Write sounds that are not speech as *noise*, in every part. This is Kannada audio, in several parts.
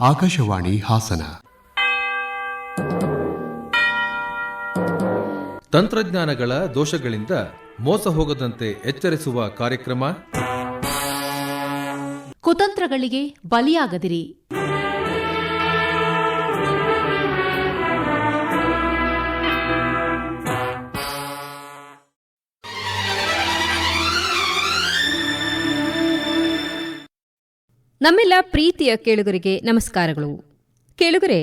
ಆಕಾಶವಾಣಿ ಹಾಸನ. ತಂತ್ರಜ್ಞಾನಗಳ ದೋಷಗಳಿಂದ ಮೋಸ ಹೋಗದಂತೆ ಎಚ್ಚರಿಸುವ ಕಾರ್ಯಕ್ರಮ. ಕುತಂತ್ರಗಳಿಗೆ ಬಲಿಯಾಗದಿರಿ. ನಮ್ಮೆಲ್ಲ ಪ್ರೀತಿಯ ಕೇಳುಗರಿಗೆ ನಮಸ್ಕಾರಗಳು. ಕೇಳುಗರೆ,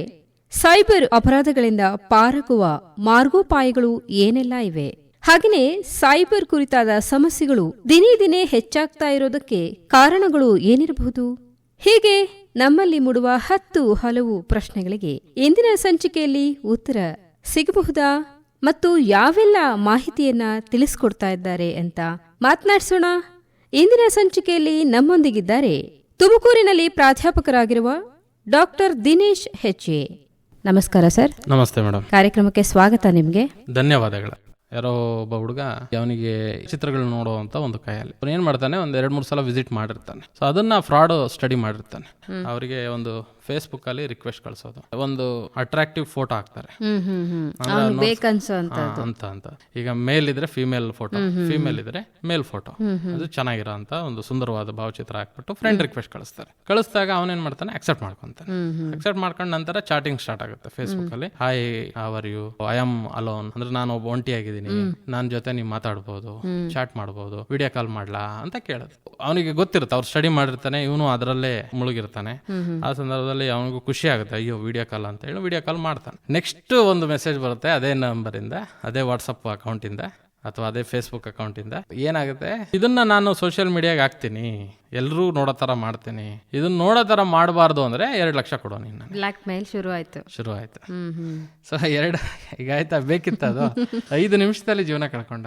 ಸೈಬರ್ ಅಪರಾಧಗಳಿಂದ ಪಾರಾಗುವ ಮಾರ್ಗೋಪಾಯಗಳು ಏನೆಲ್ಲ ಇವೆ? ಹಾಗೆಯೇ ಸೈಬರ್ ಕುರಿತಾದ ಸಮಸ್ಯೆಗಳು ದಿನೇ ದಿನೇ ಹೆಚ್ಚಾಗ್ತಾ ಇರೋದಕ್ಕೆ ಕಾರಣಗಳು ಏನಿರಬಹುದು? ಹೀಗೆ ನಮ್ಮಲ್ಲಿ ಮೂಡುವ ಹತ್ತು ಹಲವು ಪ್ರಶ್ನೆಗಳಿಗೆ ಇಂದಿನ ಸಂಚಿಕೆಯಲ್ಲಿ ಉತ್ತರ ಸಿಗಬಹುದಾ? ಮತ್ತು ಯಾವೆಲ್ಲ ಮಾಹಿತಿಯನ್ನ ತಿಳಿಸ್ಕೊಡ್ತಾ ಇದ್ದಾರೆ ಅಂತ ಮಾತನಾಡಿಸೋಣ. ಇಂದಿನ ಸಂಚಿಕೆಯಲ್ಲಿ ನಮ್ಮೊಂದಿಗಿದ್ದಾರೆ ತುಮಕೂರಿನಲ್ಲಿ ಪ್ರಾಧ್ಯಾಪಕರಾಗಿರುವ ಡಾಕ್ಟರ್ ದಿನೇಶ್ ಹೆಚ್ಎ ನಮಸ್ಕಾರ ಸರ್. ನಮಸ್ತೆ ಮೇಡಮ್. ಕಾರ್ಯಕ್ರಮಕ್ಕೆ ಸ್ವಾಗತ ನಿಮ್ಗೆ. ಧನ್ಯವಾದಗಳು. ಯಾರೋ ಒಬ್ಬ ಹುಡುಗ ಅವನಿಗೆ ಚಿತ್ರಗಳು ನೋಡುವಂತ ಒಂದು ಕೈಯಲ್ಲಿ. ಅವ್ನು ಏನ್ ಮಾಡ್ತಾನೆ ಒಂದ್ ಎರಡ್ ಮೂರು ಸಲ ವಿಸಿಟ್ ಮಾಡಿರ್ತಾನೆ. ಸೊ ಅದನ್ನ ಫ್ರಾಡ್ ಸ್ಟಡಿ ಮಾಡಿರ್ತಾನೆ. ಅವರಿಗೆ ಒಂದು ಫೇಸ್ಬುಕ್ ಅಲ್ಲಿ ರಿಕ್ವೆಸ್ಟ್ ಕಳ್ಸೋದು. ಒಂದು ಅಟ್ರಾಕ್ಟಿವ್ ಫೋಟೋ ಹಾಕ್ತಾರೆ. ಅಂತ ಅಂತ ಅಂತ. ಈಗ ಮೇಲ್ ಇದ್ರೆ ಫಿಮೇಲ್ ಫೋಟೋ ಫಿಮೇಲ್ ಇದ್ರೆ ಮೇಲ್ ಫೋಟೋ ಅದು ಚೆನ್ನಾಗಿರೋ ಅಂತ ಒಂದು ಸುಂದರವಾದ ಭಾವಚಿತ್ರ ಹಾಕ್ಬಿಟ್ಟು ಫ್ರೆಂಡ್ ರಿಕ್ವೆಸ್ಟ್ ಕಳಿಸ್ತಾರೆ. ಕಳಿಸಿದಾಗ ಅವನೇನ್ ಮಾಡ್ತಾನೆ? ಅಕ್ಸೆಪ್ಟ್ ಮಾಡ್ಕೊಂತಾನೆ. ಅಕ್ಸೆಪ್ಟ್ ಮಾಡ್ಕೊಂಡ ನಂತರ ಚಾಟಿಂಗ್ ಸ್ಟಾರ್ಟ್ ಆಗುತ್ತೆ ಫೇಸ್ಬುಕ್ ಅಲ್ಲಿ hi how are you I am alone ಅಂದ್ರೆ ನಾನು ಒಬ್ಬ ಒಂಟಿಯಾಗಿದ್ದೀನಿ ನನ್ನ ಜೊತೆ ನೀವು ಮಾತಾಡ್ಬೋದು ಚಾಟ್ ಮಾಡ್ಬೋದು ವಿಡಿಯೋ ಕಾಲ್ ಮಾಡ್ಲಾ ಅಂತ ಕೇಳೋದು ಅವನಿಗೆ ಗೊತ್ತಿರುತ್ತೆ ಅವ್ರು ಸ್ಟಡಿ ಮಾಡಿರ್ತಾನೆ ಇವನು ಅದರಲ್ಲೇ ಮುಳುಗಿರ್ತಾನೆ. ಆ ಸಂದರ್ಭದಲ್ಲಿ ಅವನಿಗೂ ಖುಷಿ ಆಗುತ್ತೆ, ಅಯ್ಯೋ ವಿಡಿಯೋ ಕಾಲ್ ಅಂತ ಹೇಳಿ ವಿಡಿಯೋ ಕಾಲ್ ಮಾಡ್ತಾನೆ. ನೆಕ್ಸ್ಟ್ ಒಂದು ಮೆಸೇಜ್ ಬರುತ್ತೆ, ಅದೇ ನಂಬರಿಂದ ಅದೇ ವಾಟ್ಸಪ್ ಅಕೌಂಟಿಂದ ಅಥವಾ ಅದೇ ಫೇಸ್ಬುಕ್ ಅಕೌಂಟಿಂದ ಏನಾಗುತ್ತೆ? ಇದನ್ನ ನಾನು ಸೋಷಿಯಲ್ ಮೀಡಿಯಾಗೆ ಹಾಕ್ತೀನಿ. ಎಲ್ಲರೂ ನೋಡೋ ತರ ಮಾಡ್ತೇನೆ. ಇದನ್ನ ನೋಡೋ ತರ ಮಾಡಬಾರ್ದು ಅಂದ್ರೆ ಎರಡು ಲಕ್ಷ ಕೊಡೋ ನೀನು ನನಗೆ. ಬ್ಲಾಕ್ ಮೇಲ್ ಶುರು ಆಯ್ತು. ಶುರು ಆಯ್ತು. ಸೊ ಎರಡು ಈಗ ಆಯ್ತಾ? ಬೇಕಿತ್ತು ಅದು? ಐದು ನಿಮಿಷದಲ್ಲಿ ಜೀವನ ಕಳ್ಕೊಂಡ.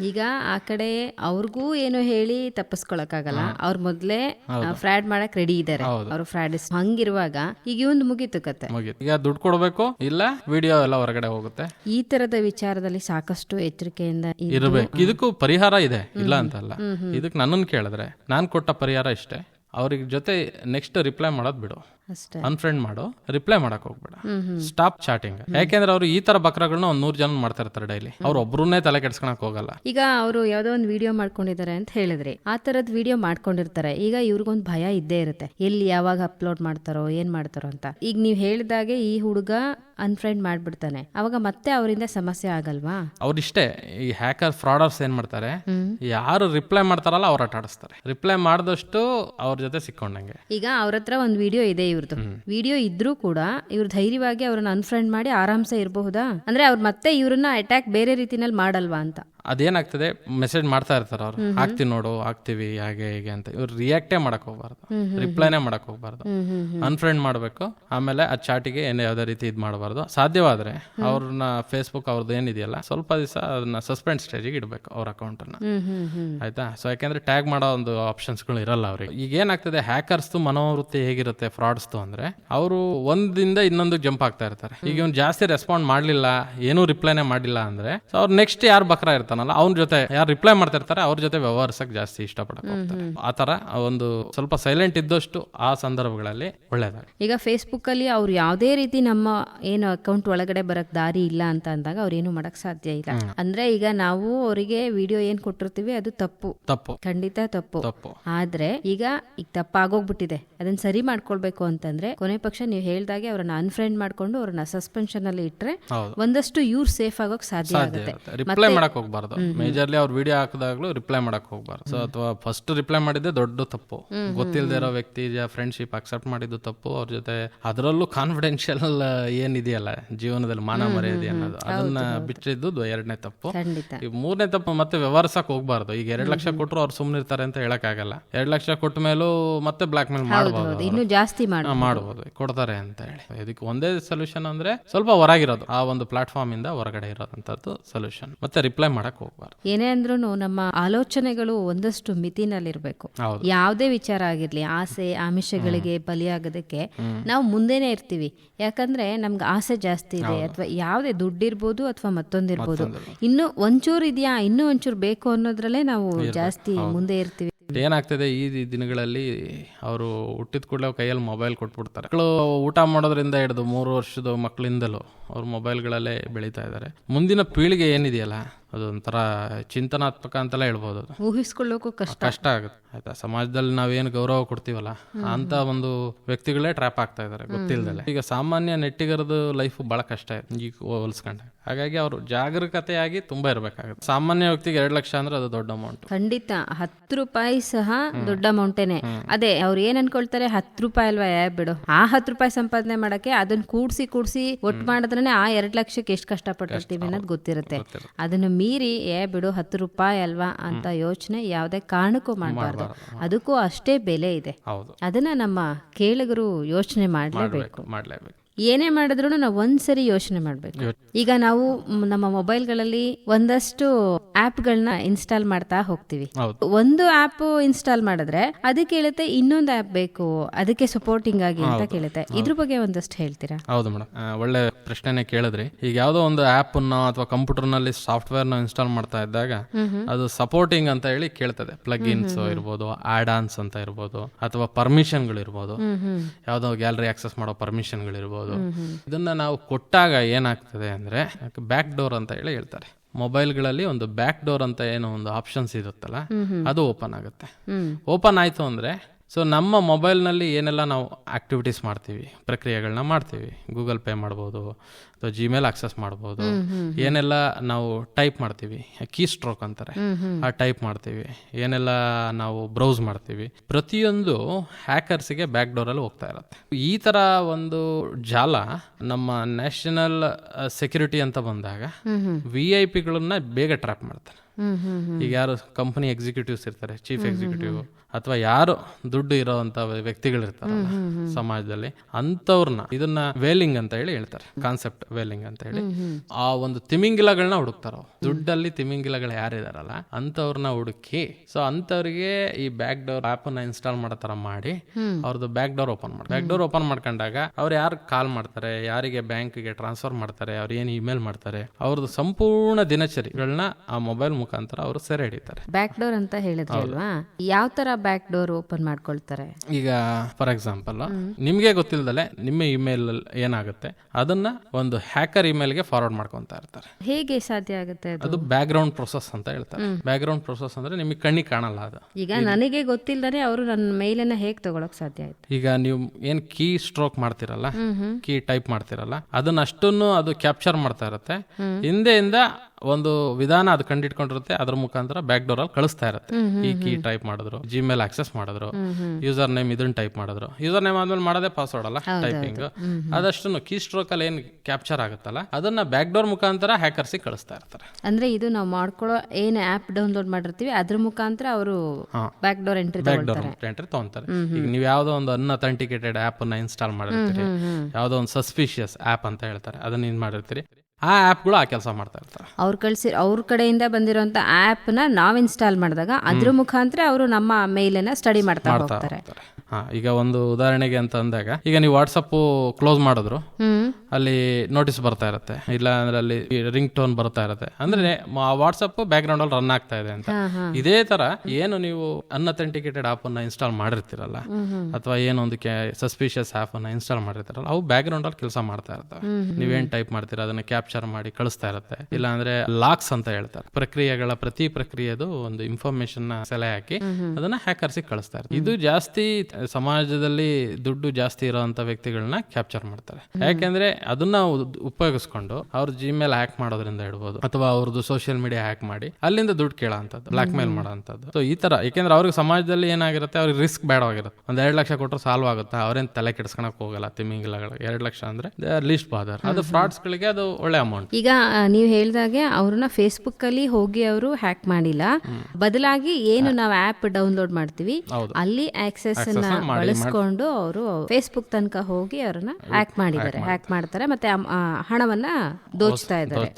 ಈಗ ಆ ಕಡೆ ಅವ್ರಿಗೂ ಏನು ಹೇಳಿ ತಪ್ಪಿಸ್ಕೊಳಕ್ಕಾಗಲ್ಲ. ಅವ್ರ ಮೊದ್ಲೇ ಫ್ರಾಡ್ ಮಾಡಕ್ ರೆಡಿ ಇದಾರೆ. ಅವ್ರು ಫ್ರಾಡ್ ಹಂಗಿರುವಾಗ ಈಗ ಒಂದು ಮುಗೀತು ಕತೆ. ಈಗ ದುಡ್ಡು ಕೊಡಬೇಕು? ಇಲ್ಲ ವಿಡಿಯೋ ಎಲ್ಲ ಹೊರಗಡೆ ಹೋಗುತ್ತೆ. ಈ ತರದ ವಿಚಾರದಲ್ಲಿ ಸಾಕಷ್ಟು ಎಚ್ಚರಿಕೆಯಿಂದ ಇರಬೇಕು. ಇದಕ್ಕೂ ಪರಿಹಾರ ಇದೆ. ಇಲ್ಲ ಅಂತಲ್ಲ. ಇದಕ್ಕೆ ನನ್ನನ್ನು ಕೇಳಿದ್ರೆ ನಾನು ಕೊಟ್ಟ ಪರಿಹಾರ ಇಷ್ಟೇ. ಅವ್ರಿಗೆ ಜೊತೆ ನೆಕ್ಸ್ಟ್ ರಿಪ್ಲೈ ಮಾಡೋದು ಬಿಡು. ಅನ್ಫ್ರೆಂಡ್ ಮಾಡು ರಿಪ್ಲೈ ಮಾಡಕ್ ಹೋಗ್ಬೇಡ. ಸ್ಟಾಪ್ ಚಾಟಿಂಗ್ ಯಾಕೆಂದ್ರೆ ಅವ್ರು ಈ ತರ ಬಕ್ರಗಳನ್ನ ಒಂದ್ ನೂರ್ ಜನ ಮಾಡ್ತಾ ಇರ್ತಾರೆ ಡೈಲಿ ಅವ್ರು ಒಬ್ರನ್ನೇ ತಲೆ ಕೆಡ್ಸ್ಕೊಳಕ್ ಹೋಗಲ್ಲ. ಈಗ ಅವರು ಯಾವ್ದೋ ಒಂದು ವಿಡಿಯೋ ಮಾಡ್ಕೊಂಡಿದ್ದಾರೆ ಅಂತ ಹೇಳಿದ್ರಿ. ಆ ತರದ್ ವಿಡಿಯೋ ಮಾಡ್ಕೊಂಡಿರ್ತಾರೆ. ಈಗ ಇವ್ರಿಗೊಂದು ಭಯ ಇದ್ದೇ ಇರುತ್ತೆ. ಎಲ್ಲಿ ಯಾವಾಗ ಅಪ್ಲೋಡ್ ಮಾಡ್ತಾರೋ ಏನ್ ಮಾಡ್ತಾರೋ ಅಂತ. ಈಗ ನೀವ್ ಹೇಳಿದಾಗೆ ಈ ಹುಡುಗ ಅನ್ಫ್ರೆಂಡ್ ಮಾಡ್ಬಿಡ್ತಾನೆ. ಅವಾಗ ಮತ್ತೆ ಅವರಿಂದ ಸಮಸ್ಯೆ ಆಗಲ್ವಾ? ಅವ್ರಿಷ್ಟೇ ಈ ಹ್ಯಾಕರ್ ಫ್ರಾಡರ್ಸ್ ಏನ್ ಮಾಡ್ತಾರೆ? ಯಾರು ರಿಪ್ಲೈ ಮಾಡ್ತಾರಲ್ಲ ಅವ್ರ ಆಟ ಆಡಿಸ್ತಾರೆ. ರಿಪ್ಲೈ ಮಾಡಿದಷ್ಟು ಅವ್ರ ಜೊತೆ ಸಿಕ್ಕೊಂಡಂಗೆ. ಈಗ ಅವ್ರ ಹತ್ರ ಒಂದು ವಿಡಿಯೋ ಇದೆ ಇವ್ರದ್ದು ವಿಡಿಯೋ ಇದ್ರೂ ಕೂಡ ಇವ್ರು ಧೈರ್ಯವಾಗಿ ಅವ್ರನ್ನ ಅನ್ಫ್ರೆಂಡ್ ಮಾಡಿ ಆರಾಮ್ಸೆ ಇರಬಹುದಾ? ಅಂದ್ರೆ ಅವ್ರು ಮತ್ತೆ ಇವ್ರನ್ನ ಅಟ್ಯಾಕ್ ಬೇರೆ ರೀತಿನಲ್ಲಿ ಮಾಡಲ್ವಾ ಅಂತ. ಅದೇನಾಗ್ತದೆ? ಮೆಸೇಜ್ ಮಾಡ್ತಾ ಇರ್ತಾರೆ ಅವ್ರು. ಹಾಕ್ತಿವಿ ನೋಡು ಹಾಕ್ತಿವಿ ಹಾಗೆ ಹೀಗೆ ಅಂತ. ಇವ್ರು ರಿಯಾಕ್ಟೇ ಮಾಡಕ್ ಹೋಗ್ಬಾರ್ದು. ರಿಪ್ಲೈನೇ ಮಾಡಕ್ ಹೋಗ್ಬಾರ್ದು. ಅನ್ಫ್ರೆಂಡ್ ಮಾಡ್ಬೇಕು. ಆಮೇಲೆ ಆ ಚಾಟಿಗೆ ಏನೇ ಯಾವ್ದೇ ರೀತಿ ಇದ್ ಮಾಡಬಾರ್ದು. ಸಾಧ್ಯವಾದ್ರೆ ಅವ್ರನ್ನ ಫೇಸ್ಬುಕ್ ಅವ್ರದ್ದು ಏನಿದೆಯಲ್ಲ ಸ್ವಲ್ಪ ದಿವಸ ಅದನ್ನ ಸಸ್ಪೆಂಡ್ ಸ್ಟೇಜಿಗೆ ಇಡಬೇಕು ಅವ್ರ ಅಕೌಂಟ್ ಅನ್ನ. ಆಯ್ತಾ? ಸೊ ಯಾಕೆಂದ್ರೆ ಟ್ಯಾಗ್ ಮಾಡೋ ಒಂದು ಆಪ್ಷನ್ಸ್ಗಳು ಇರಲ್ಲ ಅವ್ರಿಗೆ. ಈಗ ಏನಾಗ್ತದೆ? ಹ್ಯಾಕರ್ಸ್ ಮನೋವೃತ್ತಿ ಹೇಗಿರುತ್ತೆ? ಫ್ರಾಡ್ಸ್ ಅಂದ್ರೆ ಅವರು ಒಂದಿಂದ ಇನ್ನೊಂದು ಜಂಪ್ ಆಗ್ತಾ ಇರ್ತಾರೆ. ಈಗ ಇವ್ನು ಜಾಸ್ತಿ ರೆಸ್ಪಾಂಡ್ ಮಾಡ್ಲಿಲ್ಲ ಏನೂ ರಿಪ್ಲೈನೇ ಮಾಡಿಲ್ಲ ಅಂದ್ರೆ ಸೊ ಅವ್ರು ನೆಕ್ಸ್ಟ್ ಯಾರು ಬಕ್ರ ಇರ್ತಾನಲ್ಲ ಅವ್ನ ಜೊತೆ ಯಾರು ರಿಪ್ಲೈ ಮಾಡ್ತಾ ಇರ್ತಾರೆ ಅವ್ರ ಜೊತೆ ವ್ಯವಹರಿಸಕ್ ಜಾಸ್ತಿ ಇಷ್ಟಪಡಕ್ ಆತರ ಒಂದು ಸ್ವಲ್ಪ ಸೈಲೆಂಟ್ ಇದ್ದಷ್ಟು ಆ ಸಂದರ್ಭಗಳಲ್ಲಿ ಒಳ್ಳೇದಾಗ ಈಗ ಫೇಸ್ಬುಕ್ ಅಲ್ಲಿ ಅವ್ರು ಯಾವುದೇ ರೀತಿ ನಮ್ಮ ಏನು ಅಕೌಂಟ್ ಒಳಗಡೆ ಬರಕ್ ದಾರಿ ಇಲ್ಲ ಅಂತ ಅಂದಾಗ ಅವ್ರು ಏನು ಮಾಡಕ್ ಸಾಧ್ಯ ಇಲ್ಲ. ಅಂದ್ರೆ ಈಗ ನಾವು ಅವರಿಗೆ ವಿಡಿಯೋ ಏನ್ ಕೊಟ್ಟಿರ್ತೀವಿ ಅದು ತಪ್ಪು. ತಪ್ಪು. ಖಂಡಿತ ತಪ್ಪು. ತಪ್ಪು. ಆದ್ರೆ ಈಗ ಈಗ ತಪ್ಪಾಗೋಗ್ಬಿಟ್ಟಿದೆ. ಅದನ್ನ ಸರಿ ಮಾಡ್ಕೊಳ್ಬೇಕು ಅಂತಂದ್ರೆ ಕೊನೆ ಪಕ್ಷ ನೀವು ಹೇಳ್ದಾಗೆ ಅವ್ರನ್ನ ಅನ್ಫ್ರೆಂಡ್ ಮಾಡ್ಕೊಂಡು ಅವ್ರನ್ನ ಸಸ್ಪೆನ್ಷನ್ ಅಲ್ಲಿ ಇಟ್ರೆ ಒಂದಷ್ಟು ಇವ್ರು ಸೇಫ್ ಆಗೋಕ್ ಸಾಧ್ಯ ಆಗುತ್ತೆ. ಹೋಗ್ಬಾರ್ದು ಮೇಜರ್ಲಿ ಅವ್ರ ವಿಡಿಯೋ ಹಾಕಿದಾಗ್ಲೂ ರಿಪ್ಲೈ ಮಾಡಕ್ ಹೋಗ್ಬಾರ್ದು. ಸೊ ಅಥವಾ ಫಸ್ಟ್ ರಿಪ್ಲೈ ಮಾಡಿದ್ದೆ ದೊಡ್ಡ ತಪ್ಪು. ಗೊತ್ತಿಲ್ಲದೆ ಇರೋ ವ್ಯಕ್ತಿ ಫ್ರೆಂಡ್ಶಿಪ್ ಅಕ್ಸೆಪ್ಟ್ ಮಾಡಿದ್ದು ತಪ್ಪು. ಅವ್ರ ಜೊತೆ ಅದರಲ್ಲೂ ಕಾನ್ಫಿಡೆನ್ಷಿಯಲ್ *laughs* ಏನಿದೆಯಲ್ಲ ಜೀವನದಲ್ಲಿ ಮಾನ ಮರ್ಯಾದೆ ಅನ್ನೋದು. ಅದನ್ನ ಬಿಟ್ಟಿದ್ದು ಎರಡನೇ ತಪ್ಪು. ಈ ಮೂರನೇ ತಪ್ಪು ಮತ್ತೆ ವ್ಯವಹರಿಸಕ್ ಹೋಗ್ಬಾರ್ದು. ಈಗ ಎರಡ್ ಲಕ್ಷ ಕೊಟ್ಟರು ಅವ್ರು ಸುಮ್ಮನಿರ್ತಾರೆ ಇರ್ತಾರೆ ಅಂತ ಹೇಳಕ್ ಆಗಲ್ಲ. ಎರಡ್ ಲಕ್ಷ ಕೊಟ್ಟ ಮೇಲೂ ಮತ್ತೆ ಬ್ಲಾಕ್ ಮೇಲ್ ಮಾಡಬಹುದು ಇನ್ನು ಜಾಸ್ತಿ ಮಾಡಬಹುದು ಕೊಡ್ತಾರೆ ಅಂತ ಹೇಳಿ. ಇದಕ್ಕೆ ಒಂದೇ ಸೊಲ್ಯೂಷನ್ ಅಂದ್ರೆ ಸ್ವಲ್ಪ ಹೊರಗಿರೋದು. ಆ ಒಂದು ಪ್ಲಾಟ್ಫಾರ್ಮ್ ಇಂದ ಹೊರಗಡೆ ಇರೋದಂತದ್ದು ಸೊಲ್ಯೂಷನ್ ಮತ್ತೆ ರಿಪ್ಲೈ ಮಾಡಕ್ ಹೋಗ್ಬಾರ್ದು. ಏನೇ ಅಂದ್ರೂ ನಮ್ಮ ಆಲೋಚನೆಗಳು ಒಂದಷ್ಟು ಮಿತಿನಲ್ಲಿರ್ಬೇಕು. ಯಾವುದೇ ವಿಚಾರ ಆಗಿರ್ಲಿ ಆಸೆ ಆಮಿಷಗಳಿಗೆ ಬಲಿಯಾಗೋದಕ್ಕೆ ನಾವು ಮುಂದೆನೆ ಇರ್ತೀವಿ. ಯಾಕಂದ್ರೆ ನಮ್ಗೆ ಆಸೆ ಜಾಸ್ತಿ ಇದೆ ಅಥವಾ ಯಾವುದೇ ದುಡ್ಡಿರ್ಬೋದು ಅಥವಾ ಮತ್ತೊಂದಿರ್ಬೋದು. ಇನ್ನು ಒಂಚೂರು ಇದೆಯಾ ಇನ್ನೂ ಒಂಚೂರು ಬೇಕು ಅನ್ನೋದ್ರಲ್ಲೇ ನಾವು ಜಾಸ್ತಿ ಮುಂದೆ ಇರ್ತೀವಿ. ಏನಾಗ್ತದೆ ಈ ದಿನಗಳಲ್ಲಿ ಅವರು ಹುಟ್ಟಿದ ಕೂಡಲೇ ಕೈಯಲ್ಲಿ ಮೊಬೈಲ್ ಕೊಟ್ಬಿಡ್ತಾರೆ. ಮಕ್ಕಳು ಊಟ ಮಾಡೋದ್ರಿಂದ ಹಿಡಿದು ಮೂರು ವರ್ಷದ ಮಕ್ಕಳಿಂದಲೂ ಅವ್ರು ಮೊಬೈಲ್ಗಳಲ್ಲೇ ಬೆಳೀತಾ ಇದ್ದಾರೆ. ಮುಂದಿನ ಪೀಳಿಗೆ ಏನಿದೆಯಲ್ಲ ಅದೊಂಥರ ಚಿಂತನಾತ್ಮಕ ಅಂತೆಲ್ಲ ಹೇಳ್ಬೋದು ಅದು. ಊಹಿಸ್ಕೊಳ್ಳೋಕು ಕಷ್ಟ. ಕಷ್ಟ ಆಗುತ್ತೆ. ಆಯ್ತಾ? ಸಮಾಜದಲ್ಲಿ ನಾವೇನು ಗೌರವ ಕೊಡ್ತೀವಲ್ಲ ಅಂತ ಒಂದು ವ್ಯಕ್ತಿಗಳೇ ಟ್ರ್ಯಾಪ್ ಆಗ್ತಾ ಇದಾರೆ ಗೊತ್ತಿಲ್ದಲೆ. ಈಗ ಸಾಮಾನ್ಯ ನೆಟ್ಟಿಗರದು ಲೈಫ್ ಬಹಳ ಕಷ್ಟ ಇದೆ ಈಗ ಹೋಲಿಸ್ಕೊಂಡೆ ಹಾಗಾಗಿ ಅವರು ಜಾಗರೂಕತೆಯಾಗಿ ತುಂಬಾ ಇರಬೇಕಾಗುತ್ತೆ. ಸಾಮಾನ್ಯ ವ್ಯಕ್ತಿಗೆ ಎರಡು ಲಕ್ಷ ಅಂದ್ರೆ ಅದು ದೊಡ್ಡ ಅಮೌಂಟ್ ಖಂಡಿತ. ಹತ್ತು ರೂಪಾಯಿ ಸಹ ದೊಡ್ಡ ಅಮೌಂಟೇನೆ ಅದೇ ಅವ್ರು ಏನ್ ಅನ್ಕೊಳ್ತಾರೆ? ಹತ್ತು ರೂಪಾಯಿ ಅಲ್ವಾ? ಯಾ ಬಿಡು. ಆ ಹತ್ತು ರೂಪಾಯಿ ಸಂಪಾದನೆ ಮಾಡಕ್ಕೆ ಅದನ್ನ ಕೂಡ್ಸಿ ಕೂಡ್ಸಿ ಒಟ್ಟು ಮಾಡಿದ್ರೆ ಆ ಎರಡ್ ಲಕ್ಷಕ್ಕೆ ಎಷ್ಟು ಕಷ್ಟಪಟ್ಟಿರ್ತೀವಿ ಅನ್ನೋದು ಗೊತ್ತಿರುತ್ತೆ. ಅದನ್ನ ಮೀರಿ ಏ ಬಿಡು ಹತ್ತು ರೂಪಾಯಿ ಅಲ್ವಾ? ಅಂತ ಯೋಚನೆ ಯಾವುದೇ ಕಾರಣಕ್ಕೂ ಮಾಡಬಾರ್ದು. ಅದಕ್ಕೂ ಅಷ್ಟೇ ಬೆಲೆ ಇದೆ. ಅದನ್ನ ನಮ್ಮ ಕೇಳಿಗರು ಯೋಚನೆ ಮಾಡಲೇಬೇಕು. ಮಾಡ್ಲೇಬೇಕು. ಏನೇ ಮಾಡಿದ್ರು ನಾವು ಒಂದ್ಸರಿ ಯೋಚನೆ ಮಾಡಬೇಕು. ಈಗ ನಾವು ನಮ್ಮ ಮೊಬೈಲ್ಗಳಲ್ಲಿ ಒಂದಷ್ಟು ಆ್ಯಪ್ಗಳನ್ನ ಇನ್ಸ್ಟಾಲ್ ಮಾಡ್ತಾ ಹೋಗ್ತೀವಿ. ಒಂದು ಆ್ಯಪ್ ಇನ್ಸ್ಟಾಲ್ ಮಾಡಿದ್ರೆ ಅದಕ್ಕೆ ಹೇಳುತ್ತೆ ಇನ್ನೊಂದು ಆ್ಯಪ್ ಬೇಕು ಅದಕ್ಕೆ ಸಪೋರ್ಟಿಂಗ್ ಆಗಿ ಅಂತ ಕೇಳುತ್ತೆ. ಇದ್ರ ಬಗ್ಗೆ ಒಂದಷ್ಟು ಹೇಳ್ತೀರಾ? ಹೌದು ಮೇಡಮ್ ಒಳ್ಳೆ ಪ್ರಶ್ನೆನೇ ಕೇಳಿದ್ರಿ. ಈಗ ಯಾವುದೋ ಒಂದು ಆ್ಯಪ್ ಅಥವಾ ಕಂಪ್ಯೂಟರ್ನಲ್ಲಿ ಸಾಫ್ಟ್ವೇರ್ನ ಇನ್ಸ್ಟಾಲ್ ಮಾಡ್ತಾ ಇದ್ದಾಗ ಅದು ಸಪೋರ್ಟಿಂಗ್ ಅಂತ ಹೇಳಿ ಕೇಳ್ತದೆ. ಪ್ಲಗ್ ಇನ್ಸ್ ಇರ್ಬೋದು ಆಡ್ ಆನ್ಸ್ ಅಂತ ಇರ್ಬೋದು ಅಥವಾ ಪರ್ಮಿಷನ್ಗಳು ಇರ್ಬೋದು ಯಾವುದೋ ಗ್ಯಾಲರಿ ಆಕ್ಸೆಸ್ ಮಾಡೋ ಪರ್ಮಿಷನ್ಗಳು ಇರ್ಬೋದು ಇದನ್ನ ನಾವು ಕೊಟ್ಟಾಗ ಏನಾಗ್ತದೆ ಅಂದ್ರೆ ಬ್ಯಾಕ್ ಡೋರ್ ಅಂತ ಹೇಳಿ ಹೇಳ್ತಾರೆ. ಮೊಬೈಲ್ಗಳಲ್ಲಿ ಒಂದು ಬ್ಯಾಕ್ ಡೋರ್ ಅಂತ ಏನೋ ಒಂದು ಆಪ್ಷನ್ಸ್ ಇರುತ್ತಲ್ಲ ಅದು ಓಪನ್ ಆಗುತ್ತೆ. ಓಪನ್ ಆಯ್ತು ಅಂದ್ರೆ ಸೊ ನಮ್ಮ ಮೊಬೈಲ್ನಲ್ಲಿ ಏನೆಲ್ಲ ನಾವು ಆಕ್ಟಿವಿಟೀಸ್ ಮಾಡ್ತೀವಿ ಪ್ರಕ್ರಿಯೆಗಳನ್ನ ಮಾಡ್ತೀವಿ. ಗೂಗಲ್ ಪೇ ಮಾಡ್ಬೋದು ಅಥವಾ ಜಿಮೇಲ್ ಆಕ್ಸೆಸ್ ಮಾಡ್ಬೋದು. ಏನೆಲ್ಲ ನಾವು ಟೈಪ್ ಮಾಡ್ತೀವಿ ಕೀ ಸ್ಟ್ರೋಕ್ ಅಂತಾರೆ ಆ ಟೈಪ್ ಮಾಡ್ತೀವಿ ಏನೆಲ್ಲ ನಾವು ಬ್ರೌಸ್ ಮಾಡ್ತೀವಿ. ಪ್ರತಿಯೊಂದು ಹ್ಯಾಕರ್ಸ್ಗೆ ಬ್ಯಾಕ್ ಡೋರಲ್ಲಿ ಹೋಗ್ತಾ ಇರುತ್ತೆ. ಈ ತರ ಒಂದು ಜಾಲ ನಮ್ಮ ನ್ಯಾಷನಲ್ ಸೆಕ್ಯೂರಿಟಿ ಅಂತ ಬಂದಾಗ ವಿ ಐ ಪಿಗಳನ್ನ ಬೇಗ ಟ್ರ್ಯಾಪ್ ಮಾಡ್ತಾರೆ. ಈಗ ಯಾರು ಕಂಪನಿ ಎಕ್ಸಿಕ್ಯೂಟಿವ್ಸ್ ಇರ್ತಾರೆ ಚೀಫ್ ಎಕ್ಸಿಕ್ಯೂಟಿವ್ ಅಥವಾ ಯಾರು ದುಡ್ಡು ಇರೋಂತ ವ್ಯಕ್ತಿಗಳಿರ್ತಾರಲ್ಲ ಸಮಾಜದಲ್ಲಿ ಅಂಥವ್ರನ್ನ ಇದನ್ನ ವೇಲಿಂಗ್ ಅಂತ ಹೇಳಿ ಹೇಳ್ತಾರೆ ಕಾನ್ಸೆಪ್ಟ್ ವೇಲಿಂಗ್ ಅಂತ ಹೇಳಿ. ಆ ಒಂದು ತಿಮಿಂಗಿಲಗಳನ್ನ ಹುಡುಕ್ತಾರ ದುಡ್ಡಲ್ಲಿ ತಿಮಿಂಗಿಲಗಳು ಯಾರಿದಾರಲ್ಲ ಅಂತವ್ರನ್ನ ಹುಡುಕಿ ಸೊ ಅಂತವ್ರಿಗೆ ಈ ಬ್ಯಾಕ್ ಡೋರ್ ಆಪ್ನ ಇನ್ಸ್ಟಾಲ್ ಮಾಡೋ ತರ ಮಾಡಿ ಅವ್ರದ್ದು ಬ್ಯಾಕ್ ಡೋರ್ ಓಪನ್ ಮಾಡಿ ಬ್ಯಾಕ್ ಡೋರ್ ಓಪನ್ ಮಾಡ್ಕೊಂಡಾಗ ಅವ್ರು ಯಾರು ಕಾಲ್ ಮಾಡ್ತಾರೆ ಯಾರಿಗೆ ಬ್ಯಾಂಕ್ಗೆ ಟ್ರಾನ್ಸ್ಫರ್ ಮಾಡ್ತಾರೆ ಅವ್ರು ಏನು ಇಮೇಲ್ ಮಾಡ್ತಾರೆ ಅವ್ರದ್ದು ಸಂಪೂರ್ಣ ದಿನಚರಿಗಳನ್ನ ಆ ಮೊಬೈಲ್ ಮುಖಾಂತರ ಅವರು ಸೆರೆ ಹಿಡಿತಾರೆ. ಬ್ಯಾಕ್ ಡೋರ್ ಅಂತ ಹೇಳಿದ್ರಲ್ವಾ ಯಾವ ತರ ಬ್ಯಾಕ್ ಡೋರ್ ಓಪನ್ ಮಾಡ್ಕೊಳ್ತಾರೆ? ಈಗ ಫಾರ್ ಎಕ್ಸಾಂಪಲ್ ನಿಮ್ಗೆ ಗೊತ್ತಿಲ್ದಲೆ ನಿಮ್ಮ ಇಮೇಲ್ ಏನಾಗುತ್ತೆ ಅದನ್ನ ಒಂದು ಹ್ಯಾಕರ್ ಇಮೇಲ್ಗೆ ಫಾರ್ವರ್ಡ್ ಮಾಡ್ಕೊಂತ ಇರ್ತಾರೆ. ಹೇಗೆ ಸಾಧ್ಯ ಆಗುತ್ತೆ ಅದು? ಅದು ಬ್ಯಾಕ್ ಗ್ರೌಂಡ್ ಪ್ರೊಸೆಸ್ ಅಂತ ಹೇಳ್ತಾರೆ. ಬ್ಯಾಕ್ ಗ್ರೌಂಡ್ ಪ್ರೊಸೆಸ್ ಅಂದ್ರೆ ನಿಮಗೆ ಕಣ್ಣಿಗೆ ಕಾಣಲ್ಲ ಅದು. ಈಗ ನನಗೆ ಗೊತ್ತಿಲ್ಲದೆ ಅವರು ನನ್ನ ಮೇಲನ್ನ ಹೇಗೆ ತಗೊಳಕ್ ಸಾಧ್ಯ ಆಯ್ತು? ಈಗ ನೀವು ಏನ್ ಕೀ ಸ್ಟ್ರೋಕ್ ಮಾಡ್ತಿರಲ್ಲ ಕೀ ಟೈಪ್ ಮಾಡ್ತಿರಲ್ಲ ಅದನ್ನ ಅಷ್ಟನ್ನು ಅದು ಕ್ಯಾಪ್ಚರ್ ಮಾಡ್ತಾ ಇರುತ್ತೆ. ಹಿಂದೆಯಿಂದ ಒಂದು ವಿಧಾನ ಅದು ಕಂಡಿಟ್ಕೊಂಡಿರುತ್ತೆ ಅದ್ರ ಮುಖಾಂತರ ಬ್ಯಾಕ್ ಡೋರ್ ಅಲ್ಲಿ ಕಳಿಸ್ತಾ ಇರುತ್ತೆ. ಈ ಕೀ ಟೈಪ್ ಮಾಡಿದ್ರು ಜಿಮೇಲ್ ಆಕ್ಸೆಸ್ ಮಾಡಿದ್ರು ಯೂಸರ್ ನೇಮ್ ಇದನ್ನ ಟೈಪ್ ಮಾಡಿದ್ರು. ಯೂಸರ್ ನೇಮ್ ಆದ್ಮೇಲೆ ಮಾಡೋದೇ ಪಾಸ್ವರ್ಡ್ ಅಲ್ಲ ಟೈಪಿಂಗ್ ಅದಷ್ಟು ಕೀ ಸ್ಟ್ರೋಕ್ ಅಲ್ಲಿ ಏನ್ ಕ್ಯಾಪ್ಚರ್ ಆಗುತ್ತಲ್ಲ ಅದನ್ನ ಬ್ಯಾಕ್ ಡೋರ್ ಮುಖಾಂತರ ಹ್ಯಾಕರ್ಸಿಗೆ ಕಳಿಸ್ತಾ ಇರ್ತಾರೆ. ಅಂದ್ರೆ ಇದು ನಾವು ಮಾಡ್ಕೊಳ್ಳೋ ಏನ್ ಆಪ್ ಡೌನ್ಲೋಡ್ ಮಾಡಿರ್ತೀವಿ ಅದ್ರ ಮುಖಾಂತರ ಅವರು back door entry back door entry ತಗೊಂತಾರೆ ಈಗ ನೀವು ಯಾವ್ದೋ ಒಂದು ಅನ್ ಅಥೆಂಟಿಕೇಟೆಡ್ ಆಪ್ ಅನ್ನ ಇನ್ಸ್ಟಾಲ್ ಮಾಡಿರ್ತೀರಿ ಯಾವ್ದೋ ಒಂದು ಸಸ್ಪಿಷಿಯಸ್ ಆಪ್ ಅಂತ ಹೇಳ್ತಾರೆ ಅದನ್ನ ಏನ್ ಮಾಡಿರ್ತೀರಿ. ಆ ಆ್ಯಪ್ಗಳು ಆ ಕೆಲಸ ಮಾಡ್ತಾ ಇರ್ತಾರೆ. ಅವ್ರು ಕಳಿಸಿ ಅವ್ರ ಕಡೆಯಿಂದ ಬಂದಿರೋಂತ ಆಪ್ನ ನಾವ್ ಇನ್ಸ್ಟಾಲ್ ಮಾಡಿದಾಗ ಅದ್ರ ಮುಖಾಂತರ ಅವರು ನಮ್ಮ ಮೇಲನ್ನ ಸ್ಟಡಿ ಮಾಡ್ತಾ ಹೋಗ್ತಾರೆ. ಹಾ ಈಗ ಒಂದು ಉದಾಹರಣೆಗೆ ಅಂತ ಅಂದಾಗ ಈಗ ನೀವು ವಾಟ್ಸಪ್ ಕ್ಲೋಸ್ ಮಾಡಿದ್ರು ಅಲ್ಲಿ ನೋಟಿಸ್ ಬರ್ತಾ ಇರುತ್ತೆ. ಇಲ್ಲ ಅಂದ್ರೆ ಅಲ್ಲಿ ರಿಂಗ್ ಟೋನ್ ಬರ್ತಾ ಇರುತ್ತೆ. ಅಂದ್ರೆ ವಾಟ್ಸಪ್ ಬ್ಯಾಕ್ ಗ್ರೌಂಡ್ ಅಲ್ಲಿ ರನ್ ಆಗ್ತಾ ಇದೆ ಅಂತ. ಇದೇ ತರ ಏನು ನೀವು ಅನ್ಅಥೆಂಟಿಕೇಟೆಡ್ ಆಪ್ ಅನ್ನ ಇನ್ಸ್ಟಾಲ್ ಮಾಡಿರ್ತೀರಲ್ಲ? ಅಥವಾ ಏನೊಂದು ಸಸ್ಪಿಷಿಯಸ್ ಆಪ್ ಅನ್ನ ಇನ್ಸ್ಟಾಲ್ ಮಾಡಿರ್ತಾರಲ್ಲ? ಅವು ಬ್ಯಾಕ್ ಗ್ರೌಂಡ್ ಅಲ್ಲಿ ಕೆಲಸ ಮಾಡ್ತಾ ಇರ್ತವೆ. ನೀವೇನ್ ಟೈಪ್ ಮಾಡ್ತೀರಾ? ಅದನ್ನ ಕ್ಯಾಪ್ಚರ್ ಮಾಡಿ ಕಳಿಸ್ತಾ ಇರುತ್ತೆ. ಇಲ್ಲಾಂದ್ರೆ ಲಾಕ್ಸ್ ಅಂತ ಹೇಳ್ತಾರೆ. ಪ್ರಕ್ರಿಯೆಗಳ ಪ್ರತಿ ಪ್ರಕ್ರಿಯೆದು ಒಂದು ಇನ್ಫಾರ್ಮೇಶನ್ನ ಸೆಲೆ ಹಾಕಿ ಅದನ್ನ ಹ್ಯಾಕರ್ಸ್ ಕಳಿಸ್ತಾ ಇರ್ತಾರೆ ಇದು ಜಾಸ್ತಿ ಸಮಾಜದಲ್ಲಿ ದುಡ್ಡು ಜಾಸ್ತಿ ಇರುವಂತ ವ್ಯಕ್ತಿಗಳನ್ನ ಕ್ಯಾಪ್ಚರ್ ಮಾಡ್ತಾರೆ. ಯಾಕೆಂದ್ರೆ ಅದನ್ನ ಉಪಯೋಗಿಸ್ಕೊಂಡು ಅವ್ರ ಜಿಮೇಲ್ ಹ್ಯಾಕ್ ಮಾಡೋದ್ರಿಂದ ಇಡ್ಬೋದು ಅಥವಾ ಅವ್ರದ್ದು ಸೋಷಿಯಲ್ ಮೀಡಿಯಾ ಹ್ಯಾಕ್ ಮಾಡಿ ಅಲ್ಲಿಂದ ದುಡ್ಡು ಕೇಳೋಂಥದ್ದು ಬ್ಲಾಕ್ ಮೇಲ್ ಮಾಡೋಂಥದ್ದು ಸೊ ಈ ತರ ಯಾಕೆಂದ್ರೆ ಅವ್ರಿಗೆ ಸಮಾಜದಲ್ಲಿ ಏನಾಗಿರುತ್ತೆ ಅವ್ರಿಗೆ ರಿಸ್ಕ್ ಬೇಡವಾಗಿರುತ್ತೆ ಒಂದ್ ಎರಡು ಲಕ್ಷ ಕೊಟ್ಟರು ಸಾಲ್ವ್ ಆಗುತ್ತಾ? ಅವ್ರೇನ್ ತಲೆ ಕೆಡ್ಸ್ಕೊಳಕ್ ಹೋಗಲ್ಲ ತಿಮಿಂಗಿಲಗಳು ಎರಡು ಲಕ್ಷ ಅಂದ್ರೆ ಲೀಸ್ಟ್ ಬಾದರ್ ಅದು ಫ್ರಾಡ್ಸ್ ಗಳಿಗೆ ಅದು ಒಳ್ಳೆ ಅಮೌಂಟ್ ಈಗ ನೀವು ಹೇಳಿದಾಗೆ ಅವ್ರನ್ನ ಫೇಸ್ಬುಕ್ ಅಲ್ಲಿ ಹೋಗಿ ಅವರು ಹ್ಯಾಕ್ ಮಾಡಿಲ್ಲ. ಬದಲಾಗಿ ಏನು ನಾವು ಆಪ್ ಡೌನ್ಲೋಡ್ ಮಾಡ್ತೀವಿ ಅಲ್ಲಿ ಆಕ್ಸೆಸ್ ಅನ್ನ ಬಳಸ್ಕೊಂಡು ಅವರು ಫೇಸ್ಬುಕ್ ತನಕ ಹೋಗಿ ಅವ್ರನ್ನ ಹ್ಯಾಕ್ ಮಾಡಿದ್ದಾರೆ. ಹ್ಯಾಕ್ ಮಾಡ್ತಾರೆ ಮತ್ತೆ ಹಣವನ್ನ ದೋಚ್ತಾ ಇದ್ದಾರೆ.